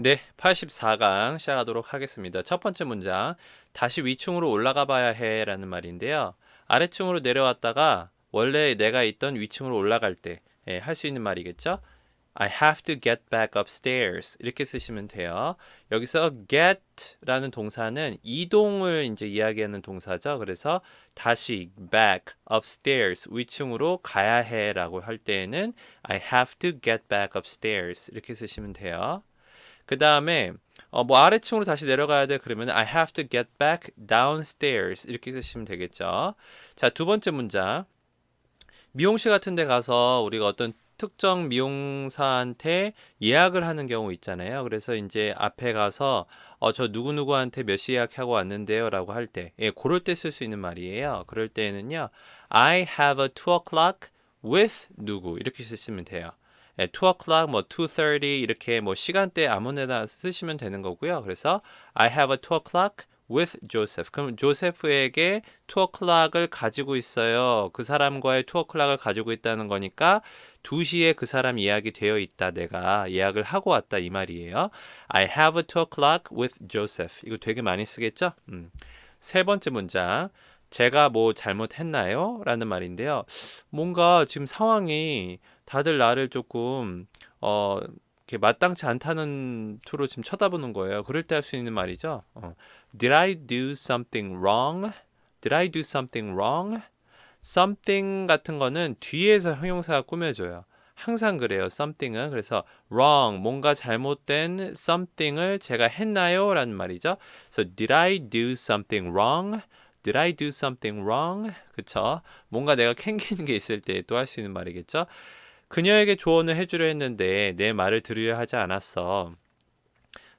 네, 84강 시작하도록 하겠습니다. 첫 번째 문장. 다시 위층으로 올라가 봐야 해 라는 말인데요. 아래층으로 내려왔다가 원래 내가 있던 위층으로 올라갈 때 할 수 있는 말이겠죠? I have to get back upstairs. 이렇게 쓰시면 돼요. 여기서 get라는 동사는 이동을 이제 이야기하는 동사죠. 그래서 다시 back upstairs 위층으로 가야 해라고 할 때에는 I have to get back upstairs 이렇게 쓰시면 돼요. 그 다음에 어, 뭐 아래층으로 다시 내려가야 돼 그러면 I have to get back downstairs 이렇게 쓰시면 되겠죠. 자 두 번째 문장 미용실 같은 데 가서 우리가 어떤 특정 미용사한테 예약을 하는 경우 있잖아요. 그래서 이제 앞에 가서 어, 저 누구누구한테 몇 시 예약하고 왔는데요 라고 할 때, 예, 그럴 때 쓸 수 있는 말이에요. 그럴 때는요, I have a 2 o'clock with 누구 이렇게 쓰시면 돼요. 예, 2 o'clock, 뭐 2:30 이렇게 뭐 시간대 아무데나 쓰시면 되는 거고요. 그래서 I have a 2 o'clock with Joseph. 그럼 조세프에게 2 o'clock을 가지고 있어요. 그 사람과의 2 o'clock을 가지고 있다는 거니까 2시에 그 사람 예약이 되어 있다. 내가 예약을 하고 왔다 이 말이에요. I have a 2 o'clock with Joseph. 이거 되게 많이 쓰겠죠? 음. 세 번째 문장. 제가 뭐 잘못했나요? 라는 말인데요. 뭔가 지금 상황이 다들 나를 조금 어 이렇게 마땅치 않다는 투로 지금 쳐다보는 거예요. 그럴 때 할 수 있는 말이죠. 어. Did I do something wrong? Did I do something wrong? something 같은 거는 뒤에서 형용사가 꾸며줘요. 항상 그래요. something은 그래서 wrong 뭔가 잘못된 something을 제가 했나요? 라는 말이죠. So did I do something wrong? Did I do something wrong? 그쵸? 뭔가 내가 캥기는 게 있을 때 또 할 수 있는 말이겠죠. 그녀에게 조언을 해주려 했는데 내 말을 들으려 하지 않았어.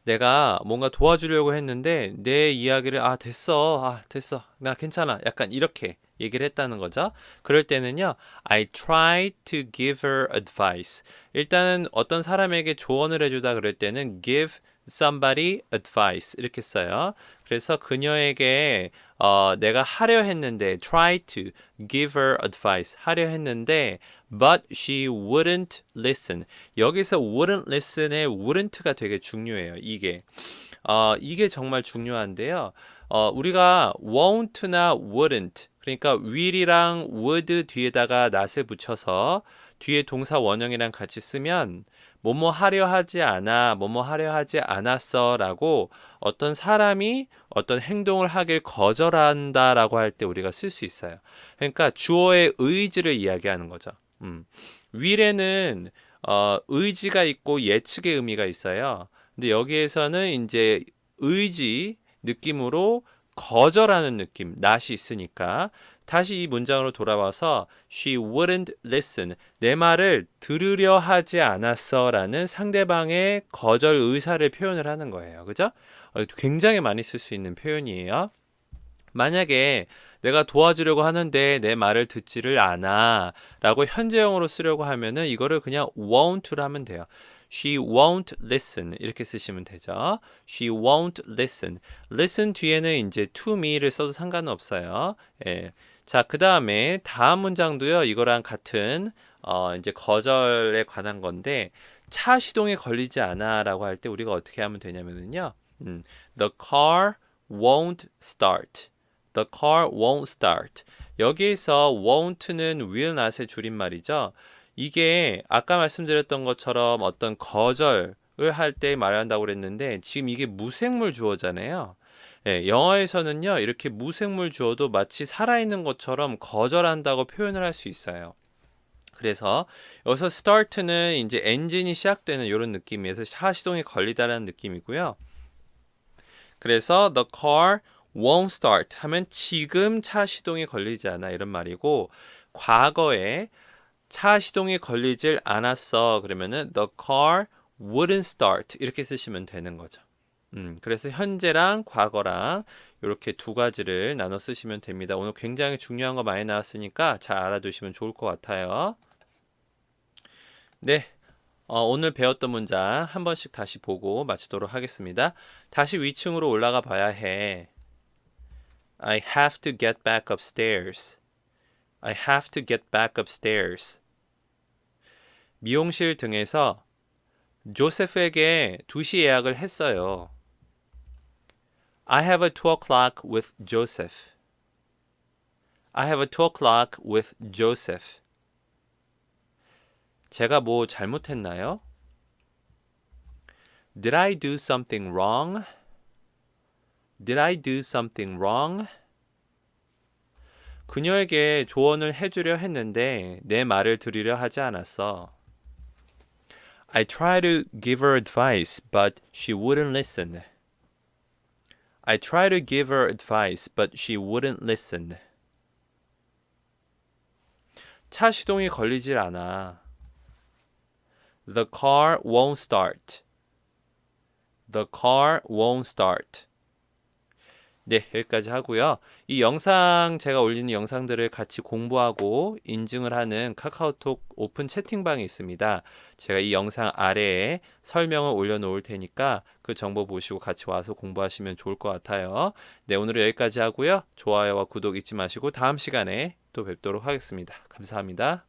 내가 뭔가 도와주려고 했는데 내 이야기를 아 됐어 아 됐어 나 괜찮아 약간 이렇게 얘기를 했다는 거죠. 그럴 때는요 I try to give her advice 일단은 어떤 사람에게 조언을 해주다 그럴 때는 give somebody advice 이렇게 써요. 그래서 그녀에게 어, 내가 하려 했는데 try to give her advice 하려 했는데 but she wouldn't listen. 여기서 wouldn't listen의 wouldn't가 되게 중요해요. 이게 어, 이게 정말 중요한데요. 어, 우리가 won't나 wouldn't 그러니까 will이랑 would 뒤에다가 not을 붙여서 뒤에 동사 원형이랑 같이 쓰면 뭐뭐 하려 하지 않아, 뭐뭐 하려 하지 않았어라고 어떤 사람이 어떤 행동을 하길 거절한다라고 할 때 우리가 쓸 수 있어요. 그러니까 주어의 의지를 이야기하는 거죠. 음. will에는 어, 의지가 있고 예측의 의미가 있어요. 근데 여기에서는 이제 의지 느낌으로 거절하는 느낌, 낫이 있으니까 다시 이 문장으로 돌아와서 she wouldn't listen. 내 말을 들으려 하지 않았어라는 상대방의 거절 의사를 표현을 하는 거예요. 그죠? 어, 굉장히 많이 쓸 수 있는 표현이에요. 만약에 내가 도와주려고 하는데 내 말을 듣지를 않아 라고 현재형으로 쓰려고 하면은 이거를 그냥 won't로 하면 돼요. She won't listen 이렇게 쓰시면 되죠. She won't listen. listen 뒤에는 이제 to me를 써도 상관은 없어요. 예. 자, 그 다음에 다음 문장도요. 이거랑 같은 어, 이제 거절에 관한 건데 차 시동에 걸리지 않아라고 할 때 우리가 어떻게 하면 되냐면은요. 음, the car won't start. The car won't start. 여기에서 won't는 will not의 줄임말이죠. 이게 아까 말씀드렸던 것처럼 어떤 거절을 할 때 말한다고 그랬는데 지금 이게 무생물 주어잖아요. 예, 영어에서는요 이렇게 무생물 주어도 마치 살아있는 것처럼 거절한다고 표현을 할 수 있어요. 그래서 여기서 start는 이제 엔진이 시작되는 이런 느낌에서 차 시동이 걸리다라는 느낌이고요. 그래서 the car won't start 하면 지금 차 시동이 걸리지 않아 이런 말이고 과거에 차 시동이 걸리질 않았어. 그러면은 the car wouldn't start 이렇게 쓰시면 되는 거죠. 음, 그래서 현재랑 과거랑 이렇게 두 가지를 나눠 쓰시면 됩니다. 오늘 굉장히 중요한 거 많이 나왔으니까 잘 알아두시면 좋을 것 같아요. 네. 어, 오늘 배웠던 문장 한 번씩 다시 보고 마치도록 하겠습니다. 다시 위층으로 올라가 봐야 해. I have to get back upstairs. I have to get back upstairs. 미용실 등에서 조세프에게 2시 예약을 했어요. I have a 2 o'clock with Joseph. I have a 2 o'clock with Joseph. 제가 뭐 잘못했나요? Did I do something wrong? Did I do something wrong? 그녀에게 조언을 해주려 했는데 내 말을 들으려 하지 않았어. I tried to give her advice, but she wouldn't listen. I tried to give her advice, but she wouldn't listen. 차 시동이 걸리질 않아. The car won't start. The car won't start. 네, 여기까지 하고요. 이 영상 제가 올리는 영상들을 같이 공부하고 인증을 하는 카카오톡 오픈 채팅방이 있습니다. 제가 이 영상 아래에 설명을 올려놓을 테니까 그 정보 보시고 같이 와서 공부하시면 좋을 것 같아요. 네, 오늘은 여기까지 하고요. 좋아요와 구독 잊지 마시고 다음 시간에 또 뵙도록 하겠습니다. 감사합니다.